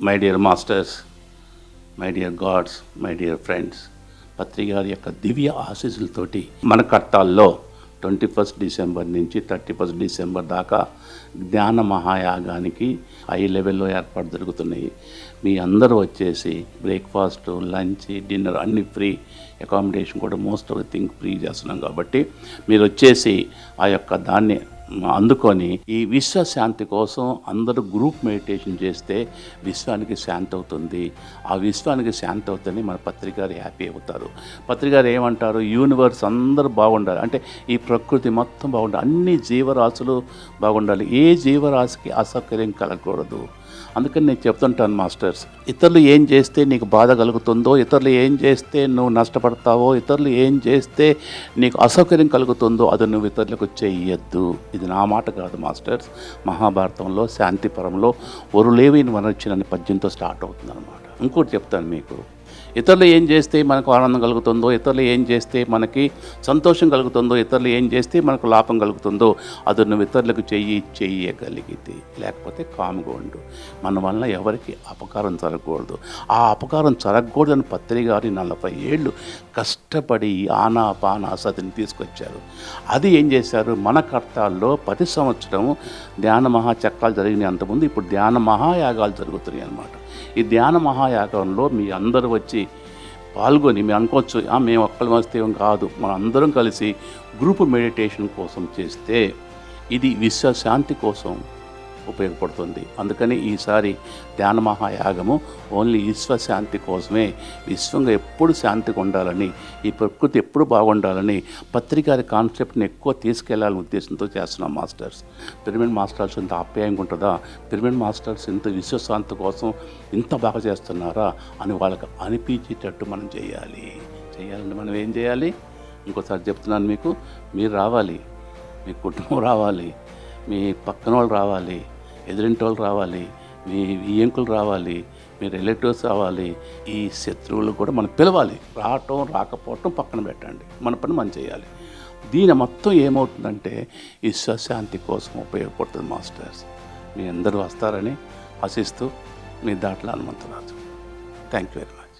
My dear masters my dear gods my dear friends Patri గారి యొక్క దివ్య ఆశీస్సులతోటి మన కట్టాల్లో ట్వంటీ ఫస్ట్ డిసెంబర్ నుంచి థర్టీ ఫస్ట్ డిసెంబర్ దాకా జ్ఞాన మహాయాగానికి హై లెవెల్లో ఏర్పాటు జరుగుతున్నాయి. మీ అందరూ వచ్చేసి బ్రేక్ఫాస్ట్ లంచ్ డిన్నర్ అన్ని ఫ్రీ అకామిడేషన్ కూడా మోస్ట్ ఆఫ్ థింగ్ ఫ్రీ చేస్తున్నాం కాబట్టి మీరు వచ్చేసి ఆ యొక్క దాన్ని అందుకొని ఈ విశ్వ శాంతి కోసం అందరూ గ్రూప్ మెడిటేషన్ చేస్తే విశ్వానికి శాంతి అవుతుంది. ఆ విశ్వానికి శాంతి అవుతుంది మన పత్రికారు హ్యాపీ అవుతారు. పత్రికారు ఏమంటారు? యూనివర్స్ అందరూ బాగుండాలి. అంటే ఈ ప్రకృతి మొత్తం బాగుండాలి. అన్ని జీవరాశులు బాగుండాలి. ఏ జీవరాశికి అసౌకర్యం కలగకూడదు. అందుకని నేను చెప్తుంటాను మాస్టర్స్. ఇతరులు ఏం చేస్తే నీకు బాధ కలుగుతుందో ఇతరులు ఏం చేస్తే నువ్వు నష్టపడతావో ఇతరులు ఏం చేస్తే నీకు అసౌకర్యం కలుగుతుందో అది నువ్వు ఇతరులకు చెయ్యొద్దు. ఇది నా మాట కాదు మాస్టర్స్. మహాభారతంలో శాంతిపరంలో ఒరులేవి వనొచ్చిన పద్యంతో స్టార్ట్ అవుతుంది అనమాట ఇంకోటి చెప్తాను మీకు. ఇతరులు ఏం చేస్తే మనకు ఆనందం కలుగుతుందో ఇతరులు ఏం చేస్తే మనకి సంతోషం కలుగుతుందో ఇతరులు ఏం చేస్తే మనకు లాభం కలుగుతుందో అది నువ్వు ఇతరులకు చెయ్యి చెయ్యగలిగితే. లేకపోతే కాముగా ఉండు. మన వలన ఎవరికి అపకారం జరగకూడదు. ఆ అపకారం జరగకూడదని పత్రి గారి నలభై ఏళ్ళు కష్టపడి ఆనా పానా సతిని తీసుకొచ్చారు. అది ఏం చేశారు? మన కర్తాల్లో ప్రతి సంవత్సరం ధ్యాన మహాచక్రాలు జరిగినాయి అంతకుముందు. ఇప్పుడు ధ్యాన మహాయాగాలు జరుగుతున్నాయి అన్నమాట ఈ ధ్యాన మహాయాగంలో మీ అందరూ వచ్చి పాల్గొని మేము అనుకోవచ్చు మేము ఒక్కళ్ళు వస్తే కాదు మనం అందరం కలిసి గ్రూప్ మెడిటేషన్ కోసం చేస్తే ఇది విశ్వశాంతి కోసం ఉపయోగపడుతుంది. అందుకని ఈసారి ధ్యాన మహాయాగము ఓన్లీ విశ్వశాంతి కోసమే. విశ్వంగా ఎప్పుడు శాంతిగా ఉండాలని ఈ ప్రకృతి ఎప్పుడు బాగుండాలని పత్రికారి కాన్సెప్ట్ని ఎక్కువ తీసుకెళ్ళాలనే ఉద్దేశంతో చేస్తున్నాం మాస్టర్స్. పిరమిడ్ మాస్టర్స్ ఇంత ఆప్యాయంగా ఉంటుందా? పిరమిడ్ మాస్టర్స్ ఇంత విశ్వశాంతి కోసం ఇంత బాగా చేస్తున్నారా? అని వాళ్ళకి అనిపించేటట్టు మనం చేయాలి. చేయాలంటే మనం ఏం చేయాలి? ఇంకోసారి చెప్తున్నాను మీకు మీరు రావాలి. మీ కుటుంబం రావాలి. మీ పక్కన వాళ్ళు రావాలి ఎదురింటి వాళ్ళు రావాలి మీ వియ్యంకులు రావాలి మీ రిలేటివ్స్ రావాలి ఈ శత్రువులు కూడా మనం పిలవాలి. రావటం రాకపోవటం పక్కన పెట్టండి. మన పని మనం చేయాలి. దీని మొత్తం ఏమవుతుందంటే ఈ స్వశాంతి కోసం ఉపయోగపడుతుంది మాస్టర్స్. మీ అందరూ వస్తారని ఆశిస్తూ మీ దాంట్లో Hanumantharaju. Thank you very much